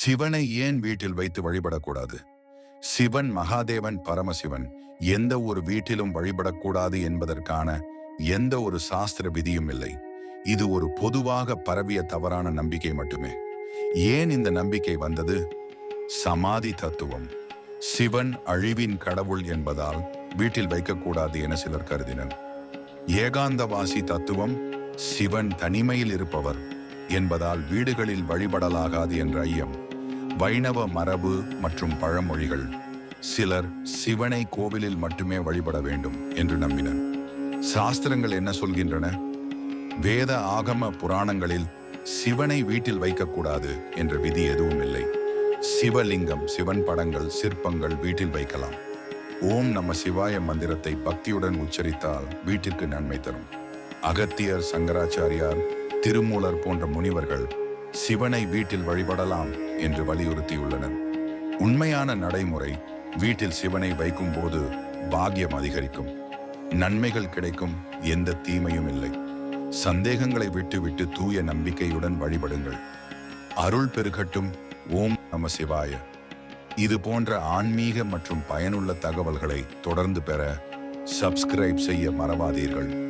சிவனை ஏன் வீட்டில் வைத்து வழிபடக்கூடாது? சிவன் மகாதேவன் பரமசிவன் எந்த ஒரு வீட்டிலும் வழிபடக்கூடாது என்பதற்கான எந்த ஒரு சாஸ்திர விதியும் இல்லை. இது ஒரு பொதுவாக பரவிய தவறான நம்பிக்கை மட்டுமே. ஏன் இந்த நம்பிக்கை வந்தது? சமாதி தத்துவம். சிவன் அழிவின் கடவுள் என்பதால் வீட்டில் வைக்கக்கூடாது என சிலர் கருதினர். ஏகாந்தவாசி தத்துவம் சிவன் தனிமையில் இருப்பவர் என்பதால் வீடுகளில் வழிபடலாகாது என்ற ஐயம். வைணவ மரபு மற்றும் பழமொழிகள். சிலர் சிவனை கோவிலில் மட்டுமே வழிபட வேண்டும் என்று நம்பினர். சாஸ்திரங்கள் என்ன சொல்கின்றன? வேத ஆகம புராணங்களில் சிவனை வீட்டில் வைக்கக்கூடாது என்ற விதி எதுவும் இல்லை. சிவலிங்கம் சிவன் படங்கள் சிற்பங்கள் வீட்டில் வைக்கலாம். ஓம் நம்ம சிவாய மந்திரத்தை பக்தியுடன் உச்சரித்தால் வீட்டிற்கு நன்மை தரும். அகத்தியர் சங்கராச்சாரியார் திருமூலர் போன்ற முனிவர்கள் சிவனை வீட்டில் வழிபடலாம் என்று வலியுறுத்தியுள்ளனர். உண்மையான நடைமுறை வீட்டில் சிவனை வைக்கும் போது பாக்கியம் அதிகரிக்கும். நன்மைகள் கிடைக்கும் எந்த தீமையும் இல்லை. சந்தேகங்களை விட்டுவிட்டு தூய நம்பிக்கையுடன் வழிபடுங்கள். அருள் பெருகட்டும் ஓம் நம சிவாய. இது போன்ற ஆன்மீக மற்றும் பயனுள்ள தகவல்களை தொடர்ந்து பெற சப்ஸ்கிரைப் செய்ய மறவாதீர்கள்.